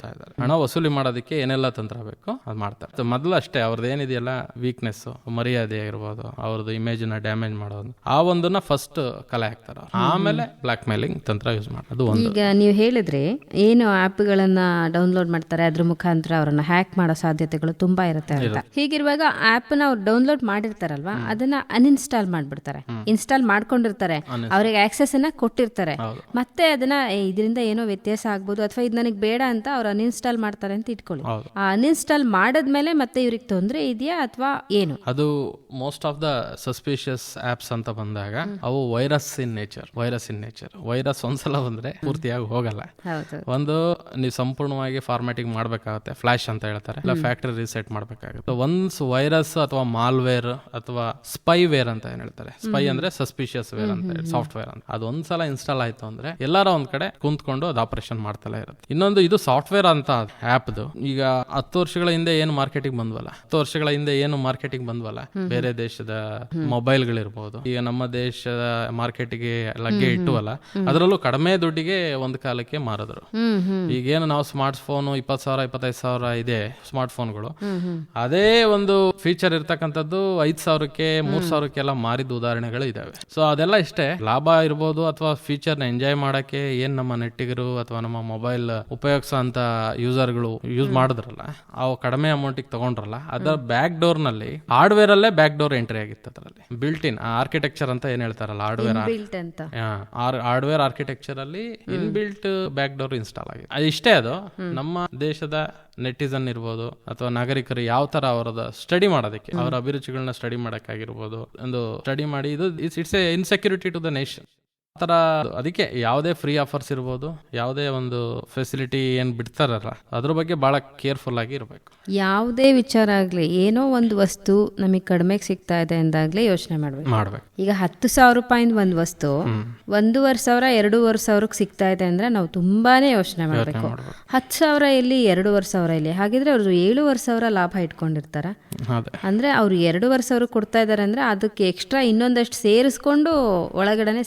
ಹಣ ವಸೂಲಿ ಮಾಡೋದಕ್ಕೆ ಏನೆಲ್ಲ ತಂತ್ರ ಬೇಕು ಅದ್ ಮಾಡ್ತಾರೆ. ಮೊದಲು ಅಷ್ಟೇ ಅವ್ರದ್ದು ಏನಿದೆಯಲ್ಲ ವೀಕ್ನೆಸ್ ಮರ್ಯಾದೆ ಆಗಿರ್ಬೋದು ಅವ್ರದ್ದು ಇಮೇಜ್ನ ಡ್ಯಾಮೇಜ್ ಮಾಡೋದು ಆ ಒಂದನ್ನ ಫಸ್ಟ್ ಕಲೆ ಹಾಕ್ತಾರೆ. ಆಮೇಲೆ ಬ್ಲಾಕ್ ಮೇಲಿಂಗ್ ತಂತ್ರ ಯೂಸ್ ಮಾಡೋದು. ಈಗ ನೀವು ಹೇಳಿದ್ರೆ ಏನು ಆ್ಯಪ್ಗಳನ್ನ ಡೌನ್ಲೋಡ್ ಮಾಡ್ತಾರೆ ಅದ್ರ ಮುಖಾಂತರ ಅವರನ್ನ ಹ್ಯಾಕ್ ಮಾಡೋ ಸಾಧ್ಯತೆಗಳು ತುಂಬಾ ಇರುತ್ತೆ ಅಂತ. ಹೀಗಿರುವಾಗ ಆ್ಯಪ್ನ ಅವ್ರು ಡೌನ್ಲೋಡ್ ಮಾಡಿರ್ತಾರಲ್ವಾ ಅದನ್ನ ಅನ್ಇನ್ಸ್ಟಾಲ್ ಮಾಡ್ಬಿಡ್ತಾರೆ. ಇನ್ಸ್ಟಾಲ್ ಮಾಡ್ಕೊಂಡಿರ್ತಾರೆ. ಅವ್ರಿಗೆ ಆಕ್ಸೆಸ್ ಅನ್ನ ಕೊಟ್ಟಿರ್ತಾರೆ. ಮತ್ತೆ ಅದನ್ನ ಇದರಿಂದ ಏನೋ ವ್ಯತ್ಯಾಸ ಆಗ್ಬೋದು ಅಥವಾ ಇದು ನನಗೆ ಬೇಡ ಅಂತ ಅವ್ರು ಅನ್ಇನ್ಸ್ಟಾಲ್ ಮಾಡ್ತಾರೆ ಅಂತ ಇಟ್ಕೊಳ್ಳಿ. ಆ ಅನ್ಇನ್ಸ್ಟಾಲ್ ಮಾಡಿದ್ಮೇಲೆ ಮತ್ತೆ ಇವ್ರಿಗೆ ತೊಂದರೆ ಇದೆಯಾ ಅಥವಾ ಏನು? ಅದು most of the suspicious apps ಅಂತ ಬಂದಾಗ ಅವು virus in nature virus in nature virus ಒಂದ್ಸಲ ಬಂದ್ರೆ ಪೂರ್ತಿಯಾಗಿ ಹೋಗಲ್ಲ. ಒಂದು ನೀವು ಸಂಪೂರ್ಣವಾಗಿ ಫಾರ್ಮ್ಯಾಟಿಂಗ್ ಮಾಡಬೇಕಾಗುತ್ತೆ ಫ್ಲಾಶ್ ಅಂತ ಹೇಳ್ತಾರೆ. ಇಲ್ಲ ಫ್ಯಾಕ್ಟರಿ ರೀಸೆಟ್ ಮಾಡಬೇಕಾಗುತ್ತೆ. ಒನ್ಸ್ ವೈರಸ್ ಅಥವಾ ಮಾಲ್ವೇರ್ ಅಥವಾ ಸ್ಪೈ ವೇರ್ ಅಂತ ಏನ್ ಹೇಳ್ತಾರೆ? ಸ್ಪೈ ಅಂದ್ರೆ ಸಸ್ಪಿಷಿಯಸ್ ವೇರ್ ಅಂತ ಹೇಳಿ ಸಾಫ್ಟ್ವೇರ್ ಅಂತ. ಅದು ಒಂದ್ಸಲ ಇನ್ಸ್ಟಾಲ್ ಆಯ್ತು ಅಂದ್ರೆ ಎಲ್ಲಾರ ಒಂದ್ ಕಡೆ ಕುಂತ್ಕೊಂಡು ಅದು ಆಪರೇಷನ್ ಮಾಡ್ತಲೇ ಇರುತ್ತೆ. ಇನ್ನೊಂದು ಇದು ಸಾಫ್ಟ್ವೇರ್ ಅಂತ ಆಪ್ದು ಈಗ ಹತ್ತು ವರ್ಷಗಳ ಹಿಂದೆ ಏನು ಮಾರ್ಕೆಟಿಂಗ್ ಬಂದ್ವಲ್ಲ? ಹತ್ತು ವರ್ಷಗಳ ಹಿಂದೆ ಏನು ಮಾರ್ಕೆಟಿಂಗ್ ಬಂದ್ವಲ್ಲ? ಬೇರೆ ದೇಶದ ಮೊಬೈಲ್ಗಳಿರ್ಬೋದು ಈಗ ನಮ್ಮ ದೇಶದ ಮಾರ್ಕೆಟಿಗೆ ಲಗ್ಗೆ ಇಟ್ಟುವಲ್ಲ ಅದರಲ್ಲೂ ಕಡಿಮೆ ದುಡ್ಡಿಗೆ ಒಂದ್ ಕಾಲಕ್ಕೆ ಮಾರಿದ್ರು. ಈಗೇನು ನಾವು ಸ್ಮಾರ್ಟ್ ಫೋನ್ ಇಪ್ಪತ್ತು ಸಾವಿರ ಇಪ್ಪತ್ತೈದು ಸಾವಿರ ಇದೆ ಸ್ಮಾರ್ಟ್ ಫೋನ್ಗಳು ಅದೇ ಒಂದು ಫೀಚರ್ ಇರ್ತಕ್ಕಂಥದ್ದು ಐದ್ ಸಾವಿರಕ್ಕೆ ಮೂರ್ ಸಾವಿರಕ್ಕೆಲ್ಲ ಮಾರಿದ ಉದಾಹರಣೆಗಳು ಇದಾವೆ. ಸೊ ಅದೆಲ್ಲ ಇಷ್ಟೇ. ಲಾಭ ಇರ್ಬೋದು ಅಥವಾ ಫೀಚರ್ನ ಎಂಜಾಯ್ ಮಾಡಕ್ಕೆ ಏನ್ ನಮ್ಮ ನೆಟ್ಟಿಗರು ಅಥವಾ ನಮ್ಮ ಮೊಬೈಲ್ ಉಪಯೋಗಿಸೋ ಅಂತ ಯೂಸರ್ಗಳು ಯೂಸ್ ಮಾಡಿದ್ರಲ್ಲ ಅವು ಕಡಿಮೆ ಅಮೌಂಟಿಗೆ ತಗೊಂಡ್ರಲ್ಲ ಅದರ ಬ್ಯಾಕ್ ಡೋರ್ನಲ್ಲಿ ಹಾರ್ಡ್ವೇರ್ ಅಲ್ಲೇ ಬ್ಯಾಕ್ ಡೋರ್ ಎಂಟ್ರಿ ಆಗಿತ್ತು ಅದರಲ್ಲಿ. ಬಿಲ್ಟ್ ಇನ್ ಆರ್ಕಿಟೆಕ್ಚರ್ ಅಂತ ಏನ್ ಹೇಳ್ತಾರಲ್ಲ ಹಾರ್ಡ್ವೇರ್ ಬಿಲ್ಟ್ ಅಂತ. ಹಾರ್ಡ್ವೇರ್ ಆರ್ಕಿಟೆಕ್ಚರ್ ಅಲ್ಲಿ in built back door install ಆಗಿದೆ. ಇಷ್ಟೇ ಅದು. ನಮ್ಮ ದೇಶದ ನೆಟಿಸನ್ ಇರ್ಬೋದು ಅಥವಾ ನಾಗರಿಕರು ಯಾವ ತರ ಅವರದ ಸ್ಟಡಿ ಮಾಡೋದಕ್ಕೆ ಅವರ ಅಭಿರುಚಿಗಳನ್ನ ಸ್ಟಡಿ ಮಾಡೋಕ್ಕಾಗಿರ್ಬೋದು. ಒಂದು ಸ್ಟಡಿ ಮಾಡಿ ಇದು it's a insecurity to the nation ತರ ಅದಕ್ಕೆ ಯಾವುದೇ ಫ್ರೀ ಆಫರ್ಸ್ ಇರ್ಬೋದು ಯಾವುದೇ ಒಂದು ಫೆಸಿಲಿಟಿ ಏನು ಬಿಡ್ತಾರಲ್ಲ ಅದ್ರ ಬಗ್ಗೆ ಭಾಳ ಕೇರ್ಫುಲ್ ಆಗಿ ಇರಬೇಕು. ಯಾವುದೇ ವಿಚಾರ ಆಗಲಿ ಏನೋ ಒಂದು ವಸ್ತು ನಮಗೆ ಕಡಿಮೆಗೆ ಸಿಗ್ತಾ ಇದೆ ಅಂದಾಗ್ಲೇ ಯೋಚನೆ ಮಾಡ್ಬೇಕು. ಮಾಡ್ಬೇಕು. ಈಗ ಹತ್ತು ಸಾವಿರ ರೂಪಾಯಿಂದ ಒಂದು ವಸ್ತು ಒಂದೂವರೆ ಸಾವಿರ ಎರಡೂವರೆ ಸಾವಿರಕ್ಕೆ ಸಿಗ್ತಾ ಇದೆ ಅಂದ್ರೆ ನಾವು ತುಂಬಾನೇ ಯೋಚನೆ ಮಾಡಬೇಕು. ಹತ್ತು ಸಾವಿರ ಇಲ್ಲಿ ಎರಡೂವರೆ ಸಾವಿರ ಇಲ್ಲಿ ಹಾಗಿದ್ರೆ ಅವರು ಏಳುವರೆ ಸಾವಿರ ಲಾಭ ಇಟ್ಕೊಂಡಿರ್ತಾರ. ಅಂದರೆ ಅವ್ರು ಎರಡೂವರೆ ಸಾವಿರ ಕೊಡ್ತಾ ಇದ್ದಾರೆ ಅಂದ್ರೆ ಅದಕ್ಕೆ ಎಕ್ಸ್ಟ್ರಾ ಇನ್ನೊಂದಷ್ಟು ಸೇರಿಸ್ಕೊಂಡು ಒಳಗಡೆನೆ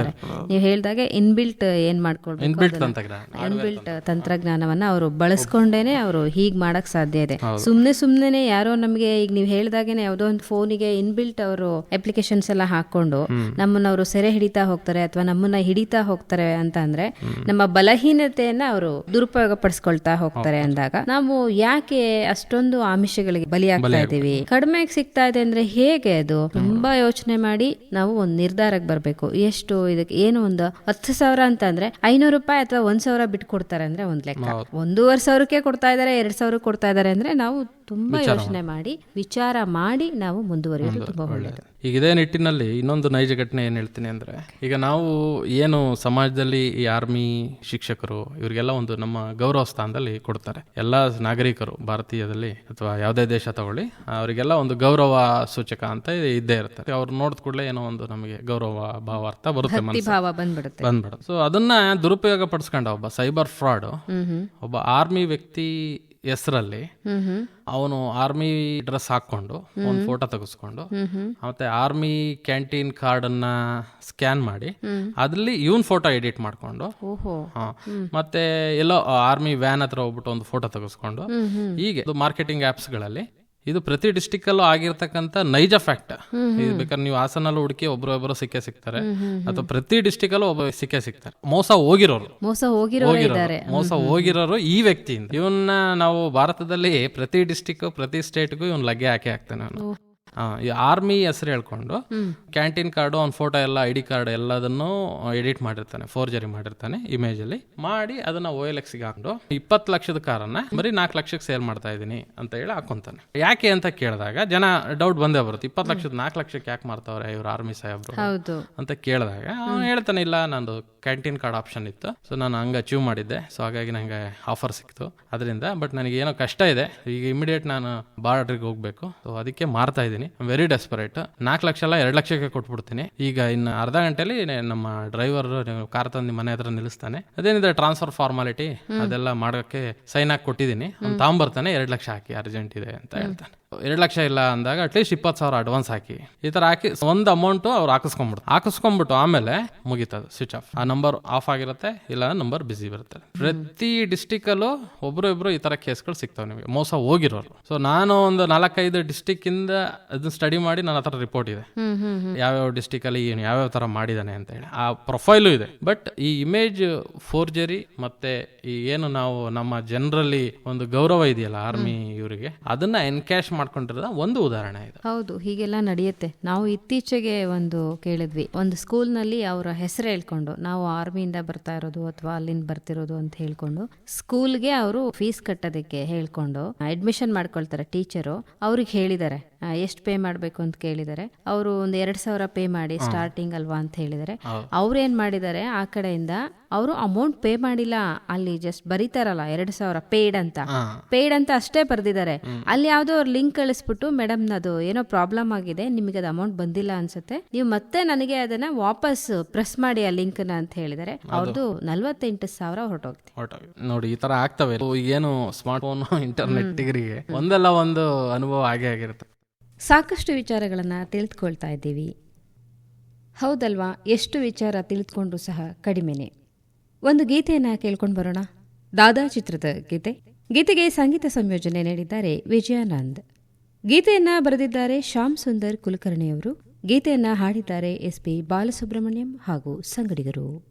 ಸೇರಿಸ್ಬಿಟ್ಟಿರ್ತಾರೆ ನೀವು ಹೇಳ್ದಾಗೆ ಇನ್ಬಿಲ್ಟ್ ಏನ್ ಮಾಡ್ಕೊಳ್ಬೇಕು ಇನ್ಬಿಲ್ಟ್ ತಂತ್ರಜ್ಞಾನ. ಇನ್ಬಿಲ್ಟ್ ತಂತ್ರಜ್ಞಾನವನ್ನ ಅವರು ಬಳಸ್ಕೊಂಡೇನೆ ಅವರು ಹೀಗ್ ಮಾಡಕ್ ಸಾಧ್ಯ ಇದೆ. ಸುಮ್ನೆ ಸುಮ್ನೆ ಯಾರೋ ನಮಗೆ ಈಗ ನೀವು ಹೇಳ್ದಾಗೇನೆ ಯಾವ್ದೋ ಒಂದು ಫೋನಿಗೆ ಇನ್ಬಿಲ್ಟ್ ಅವರು ಅಪ್ಲಿಕೇಶನ್ಸ್ ಎಲ್ಲ ಹಾಕೊಂಡು ನಮ್ಮನ್ನ ಅವರು ಸೆರೆ ಹಿಡಿತಾ ಹೋಗ್ತಾರೆ ಅಥವಾ ನಮ್ಮನ್ನ ಹಿಡಿತಾ ಹೋಗ್ತಾರೆ ಅಂತ ಅಂದ್ರೆ ನಮ್ಮ ಬಲಹೀನತೆಯನ್ನ ಅವರು ದುರುಪಯೋಗ ಪಡಿಸ್ಕೊಳ್ತಾ ಹೋಗ್ತಾರೆ ಅಂದಾಗ ನಾವು ಯಾಕೆ ಅಷ್ಟೊಂದು ಆಮಿಷಗಳಿಗೆ ಬಲಿಯಾಗ್ತಾ ಇದೀವಿ ಕಡಿಮೆ ಸಿಗ್ತಾ ಇದೆ ಅಂದ್ರೆ ಹೇಗೆ ಅದು? ತುಂಬಾ ಯೋಚನೆ ಮಾಡಿ ನಾವು ಒಂದು ನಿರ್ಧಾರಕ್ಕೆ ಬರ್ಬೇಕು. ಎಷ್ಟು ಇದಕ್ಕೆ ಏನು ಒಂದು ಹತ್ತು ಸಾವಿರ ಅಂತ ಅಂದ್ರೆ ಐನೂರು ರೂಪಾಯಿ ಅಥವಾ ಒಂದ್ ಸಾವಿರ ಬಿಟ್ಟು ಕೊಡ್ತಾರೆ ಅಂದ್ರೆ ಒಂದ್ ಲೆಕ್ಕ. ಒಂದೂವರೆ ಸಾವಿರಕ್ಕೆ ಕೊಡ್ತಾ ಇದಾರೆ ಎರಡ್ ಸಾವಿರ ಕೊಡ್ತಾ ಇದಾರೆ ಅಂದ್ರೆ ನಾವು ತುಂಬಾ ಯೋಚನೆ ಮಾಡಿ. ವಿಚಾರ ಮಾಡಿ ನಾವು ಮುಂದುವರಿಯೋದು ತುಂಬಾ ಒಳ್ಳೇದು. ಈಗ ಇದೇ ನಿಟ್ಟಿನಲ್ಲಿ ಇನ್ನೊಂದು ನೈಜ ಘಟನೆ ಏನು ಹೇಳ್ತೀನಿ ಅಂದರೆ ಈಗ ನಾವು ಏನು ಸಮಾಜದಲ್ಲಿ ಈ ಆರ್ಮಿ ಶಿಕ್ಷಕರು ಇವರಿಗೆಲ್ಲ ಒಂದು ನಮ್ಮ ಗೌರವ ಸ್ಥಾನದಲ್ಲಿ ಕೊಡ್ತಾರೆ. ಎಲ್ಲ ನಾಗರಿಕರು ಭಾರತೀಯದಲ್ಲಿ ಅಥವಾ ಯಾವುದೇ ದೇಶ ತಗೊಳ್ಳಿ ಅವರಿಗೆಲ್ಲ ಒಂದು ಗೌರವ ಸೂಚಕ ಅಂತ ಇದ್ದೇ ಇರುತ್ತೆ ಅವ್ರು ನೋಡಿದ ಕೂಡಲೇ ಏನೋ ಒಂದು ನಮಗೆ ಗೌರವ ಭಾವಾರ್ಥ ಬರುತ್ತೆ ಬಂದ್ಬಿಡುತ್ತೆ. ಬಂದ್ಬಿಡುತ್ತೆ. ಸೊ ಅದನ್ನ ದುರುಪಯೋಗ ಪಡಿಸ್ಕೊಂಡ ಒಬ್ಬ ಸೈಬರ್ ಫ್ರಾಡ್ ಒಬ್ಬ ಆರ್ಮಿ ವ್ಯಕ್ತಿ ಹೆಸರಲ್ಲಿ ಅವನು ಆರ್ಮಿ ಡ್ರೆಸ್ ಹಾಕೊಂಡು ಒಂದು ಫೋಟೋ ತೆಗೆಸ್ಕೊಂಡು ಮತ್ತೆ ಆರ್ಮಿ ಕ್ಯಾಂಟೀನ್ ಕಾರ್ಡ್ ಅನ್ನ ಸ್ಕ್ಯಾನ್ ಮಾಡಿ ಅದ್ರಲ್ಲಿ ಇವನ್ ಫೋಟೋ ಎಡಿಟ್ ಮಾಡ್ಕೊಂಡು ಮತ್ತೆ ಎಲ್ಲೋ ಆರ್ಮಿ ವ್ಯಾನ್ ಹತ್ರ ಹೋಗ್ಬಿಟ್ಟು ಒಂದು ಫೋಟೋ ತೆಗೆಸ್ಕೊಂಡು ಹೀಗೆ ಮಾರ್ಕೆಟಿಂಗ್ ಆಪ್ಸ್ಗಳಲ್ಲಿ ಇದು ಪ್ರತಿ ಡಿಸ್ಟಿಕ್ ಅಲ್ಲೂ ಆಗಿರ್ತಕ್ಕಂಥ ನೈಜ ಫ್ಯಾಕ್ಟ್. ಇದು ಬೇಕಾದ್ರೆ ನೀವು ಹಾಸನಲ್ಲೂ ಹುಡುಕಿ ಒಬ್ರು ಒಬ್ಬರು ಸಿಕ್ಕೇ ಸಿಗ್ತಾರೆ. ಅಥವಾ ಪ್ರತಿ ಡಿಸ್ಟಿಕ್ ಅಲ್ಲೂ ಒಬ್ಬ ಸಿಕ್ಕೇ ಸಿಗ್ತಾರೆ. ಮೋಸ ಹೋಗಿರೋರು. ಮೋಸ ಹೋಗಿರೋರು ಮೋಸ ಹೋಗಿರೋರು ಈ ವ್ಯಕ್ತಿಯಿಂದ. ಇವನ್ನ ನಾವು ಭಾರತದಲ್ಲಿ ಪ್ರತಿ ಡಿಸ್ಟಿಕ್ ಪ್ರತಿ ಸ್ಟೇಟ್ಗೂ ಇವನ್ ಲಗ್ಗೆ ಹಾಕಿ ಹಾಕ್ತಾನೆ ಅವನು. ಈ ಆರ್ಮಿ ಹೆಸರು ಹೇಳ್ಕೊಂಡು ಕ್ಯಾಂಟೀನ್ ಕಾರ್ಡು ಅವ್ನ ಫೋಟೋ ಎಲ್ಲ ಐ ಡಿ ಕಾರ್ಡ್ ಎಲ್ಲದನ್ನು ಎಡಿಟ್ ಮಾಡಿರ್ತಾನೆ ಫೋರ್ಜರಿ ಮಾಡಿರ್ತಾನೆ ಇಮೇಜ್ ಅಲ್ಲಿ ಮಾಡಿ ಅದನ್ನ ಓ ಎಲ್ ಎಕ್ಸ್ಗೆ ಹಾಕೊಂಡು ಇಪ್ಪತ್ತು ಲಕ್ಷದ ಕಾರನ್ನ ಬರೀ ನಾಲ್ಕು ಲಕ್ಷಕ್ಕೆ ಸೇಲ್ ಮಾಡ್ತಾ ಇದ್ದೀನಿ ಅಂತ ಹೇಳಿ ಹಾಕೊಂತಾನೆ. ಯಾಕೆ ಅಂತ ಕೇಳಿದಾಗ ಜನ ಡೌಟ್ ಬಂದೇ ಬರುತ್ತೆ. ಇಪ್ಪತ್ತು ಲಕ್ಷದ ನಾಲ್ಕು ಲಕ್ಷಕ್ಕೆ ಯಾಕೆ ಮಾಡ್ತಾವ್ರೆ ಇವ್ರು ಆರ್ಮಿ ಸಾಹೇಬ್ರು ಅಂತ ಕೇಳಿದಾಗ ಅವ್ನು ಹೇಳ್ತಾನೆ ಇಲ್ಲ ನಂದು ಕ್ಯಾಂಟೀನ್ ಕಾರ್ಡ್ ಆಪ್ಷನ್ ಇತ್ತು. ಸೊ ನಾನು ಹಂಗೆ ಅಚೀವ್ ಮಾಡಿದ್ದೆ. ಸೊ ಹಾಗಾಗಿ ನಂಗೆ ಆಫರ್ ಸಿಕ್ತು. ಅದರಿಂದ ಬಟ್ ನನಗೆ ಏನೋ ಕಷ್ಟ ಇದೆ. ಈಗ ಇಮಿಡಿಯೇಟ್ ನಾನು ಬಾರ್ಡ್ರಿಗೆ ಹೋಗ್ಬೇಕು. ಸೊ ಅದಕ್ಕೆ ಮಾರ್ತಾ ಇದ್ದೀನಿ. ವೆರಿ ಡೆಸ್ಪರೇಟ್ ನಾಲ್ಕು ಲಕ್ಷ ಎಲ್ಲ ಎರಡು ಲಕ್ಷಕ್ಕೆ ಕೊಟ್ಬಿಡ್ತೀನಿ. ಈಗ ಇನ್ನು ಅರ್ಧ ಗಂಟೆಲಿ ನಮ್ಮ ಡ್ರೈವರ್ ಕಾರ್ ತಂದು ಮನೆ ಹತ್ರ ನಿಲ್ಲಿಸ್ತಾನೆ. ಅದೇನಿದ್ರೆ ಟ್ರಾನ್ಸ್ಫರ್ ಫಾರ್ಮಾಲಿಟಿ ಅದೆಲ್ಲ ಮಾಡೋಕ್ಕೆ ಸೈನ್ ಹಾಕಿ ಕೊಟ್ಟಿದ್ದೀನಿ. ಅವ್ನು ತಗೊಂಬರ್ತಾನೆ ಎರಡು ಲಕ್ಷ ಹಾಕಿ ಅರ್ಜೆಂಟ್ ಇದೆ ಅಂತ ಹೇಳ್ತಾನೆ. ಎರಡು ಲಕ್ಷ ಇಲ್ಲ ಅಂದಾಗ ಅಟ್ಲೀಸ್ಟ್ ಇಪ್ಪತ್ತು ಸಾವಿರ ಅಡ್ವಾನ್ಸ್ ಹಾಕಿ. ಈ ಥರ ಹಾಕಿ ಒಂದು ಅಮೌಂಟ್ ಅವ್ರು ಹಾಕಿಸ್ಕೊಂಡ್ಬಿಡ್ತು ಹಾಕಿಸ್ಕೊಂಡ್ಬಿಟ್ಟು ಆಮೇಲೆ ಮುಗೀತದು ಸ್ವಿಚ್ ಆಫ್ ಆ ನಂಬರ್ ಆಫ್ ಆಗಿರುತ್ತೆ ಇಲ್ಲ ನಂಬರ್ ಬಿಸಿ ಬರುತ್ತೆ. ಪ್ರತಿ ಡಿಸ್ಟಿಕಲ್ಲೂ ಒಬ್ರು ಇಬ್ರು ಈ ತರ ಕೇಸ್ಗಳು ಸಿಗ್ತಾವೆ ನಿಮಗೆ. ಮೋಸ ಹೋಗಿರೋರು. ಸೊ ನಾನು ಒಂದು ನಾಲ್ಕೈದು ಡಿಸ್ಟಿಕ್ಕಿಂದ ಅದನ್ನ ಸ್ಟಡಿ ಮಾಡಿ ನನ್ನ ಹತ್ರ ರಿಪೋರ್ಟ್ ಇದೆ. ಯಾವ್ಯಾವ ಡಿಸ್ಟಿಕಲ್ಲಿ ಏನು ಯಾವ್ಯಾವ ತರ ಮಾಡಿದಾನೆ ಅಂತ ಹೇಳಿ. ಆ ಪ್ರೊಫೈಲು ಇದೆ. ಬಟ್ ಈ ಇಮೇಜ್ ಫೋರ್ಜರಿ ಮತ್ತೆ ಈ ಏನು ನಾವು ನಮ್ಮ ಜನರಲ್ಲಿ ಒಂದು ಗೌರವ ಇದೆಯಲ್ಲ ಆರ್ಮಿ ಇವರಿಗೆ ಅದನ್ನ ಎನ್ಕ್ಯಾಶ್ ಮಾಡ್ಕೊಂಡಿರೋದ ಒಂದು ಉದಾಹರಣೆ ಇದೆ. ಹೌದು, ಹೀಗೆಲ್ಲ ನಡೆಯುತ್ತೆ. ನಾವು ಇತ್ತೀಚೆಗೆ ಒಂದು ಕೇಳಿದ್ವಿ. ಒಂದು ಸ್ಕೂಲ್ನಲ್ಲಿ ಅವರ ಹೆಸರು ಹೇಳ್ಕೊಂಡು, ನಾವು ಆರ್ಮಿಯಿಂದ ಬರ್ತಾ ಇರೋದು ಅಥವಾ ಅಲ್ಲಿಂದ ಬರ್ತಿರೋದು ಅಂತ ಹೇಳ್ಕೊಂಡು, ಸ್ಕೂಲ್ಗೆ ಅವರು ಫೀಸ್ ಕಟ್ಟೋದಕ್ಕೆ ಹೇಳ್ಕೊಂಡು, ಅಡ್ಮಿಷನ್ ಮಾಡ್ಕೊಳ್ತಾರೆ ಟೀಚರು. ಅವ್ರಿಗೆ ಹೇಳಿದ್ದಾರೆ ಎಷ್ಟು ಪೇ ಮಾಡಬೇಕು ಅಂತ ಕೇಳಿದ್ದಾರೆ ಅವರು ಒಂದು ಎರಡ್ ಸಾವಿರ ಪೇ ಮಾಡಿ ಸ್ಟಾರ್ಟಿಂಗ್ ಅಲ್ವಾ ಅಂತ ಹೇಳಿದ್ದಾರೆ ಅವ್ರು ಏನು ಮಾಡಿದ್ದಾರೆ ಆ ಕಡೆಯಿಂದ ಅವರು ಅಮೌಂಟ್ ಪೇ ಮಾಡಿಲ್ಲ. ಅಲ್ಲಿ ಜಸ್ಟ್ ಬರೀತಾರಲ್ಲ ಎರಡು ಸಾವಿರ ಪೇಯ್ಡ್ ಅಂತ. ಪೇಯ್ಡ್ ಅಂತ ಅಷ್ಟೇ ಬರೆದಿದ್ದಾರೆ ಅಲ್ಲಿ ಯಾವುದೋ ಅವ್ರು ಲಿಂಕ್ ಕಳಿಸ್ಬಿಟ್ಟು ಮೇಡಮ್ ಅದು ಏನೋ ಪ್ರಾಬ್ಲಮ್ ಆಗಿದೆ ನಿಮಗೆ ಅದು ಅಮೌಂಟ್ ಬಂದಿಲ್ಲ ಅನ್ಸುತ್ತೆ. ನೀವು ಮತ್ತೆ ನನಗೆ ಅದನ್ನ ವಾಪಸ್ ಪ್ರೆಸ್ ಮಾಡಿ ಆ ಲಿಂಕ್ ಅಂತ ಹೇಳಿದರೆ. ಅವ್ರದ್ದು ನಲ್ವತ್ತೆಂಟು ಸಾವಿರ ಹೊರಟೋಗ್ತಿ ಹೊರ್ಟೋಗಿ. ನೋಡಿ ಈ ತರ ಆಗ್ತವೆ. ಏನು ಸ್ಮಾರ್ಟ್ ಫೋನ್ ಇಂಟರ್ನೆಟ್ ಡಿಗ್ರಿಗೆ ಒಂದಲ್ಲ ಒಂದು ಅನುಭವ ಆಗೇ ಆಗಿರುತ್ತೆ. ಸಾಕಷ್ಟು ವಿಚಾರಗಳನ್ನು ತಿಳಿದುಕೊಳ್ತಾ ಇದ್ದೀವಿ. ಹೌದಲ್ವಾ? ಎಷ್ಟು ವಿಚಾರ ತಿಳಿದುಕೊಂಡು ಸಹ ಕಡಿಮೆನೆ. ಒಂದು ಗೀತೆಯನ್ನು ಕೇಳ್ಕೊಂಡು ಬರೋಣ. ದಾದಾ ಚಿತ್ರದ ಗೀತೆ. ಗೀತೆಗೆ ಸಂಗೀತ ಸಂಯೋಜನೆ ನೀಡಿದ್ದಾರೆ ವಿಜಯಾನಂದ್. ಗೀತೆಯನ್ನ ಬರೆದಿದ್ದಾರೆ ಶ್ಯಾಮ್ ಸುಂದರ್ ಕುಲಕರ್ಣಿಯವರು. ಗೀತೆಯನ್ನ ಹಾಡಿದ್ದಾರೆ ಎಸ್ ಪಿ ಬಾಲಸುಬ್ರಹ್ಮಣ್ಯಂ ಹಾಗೂ ಸಂಗಡಿಗರು.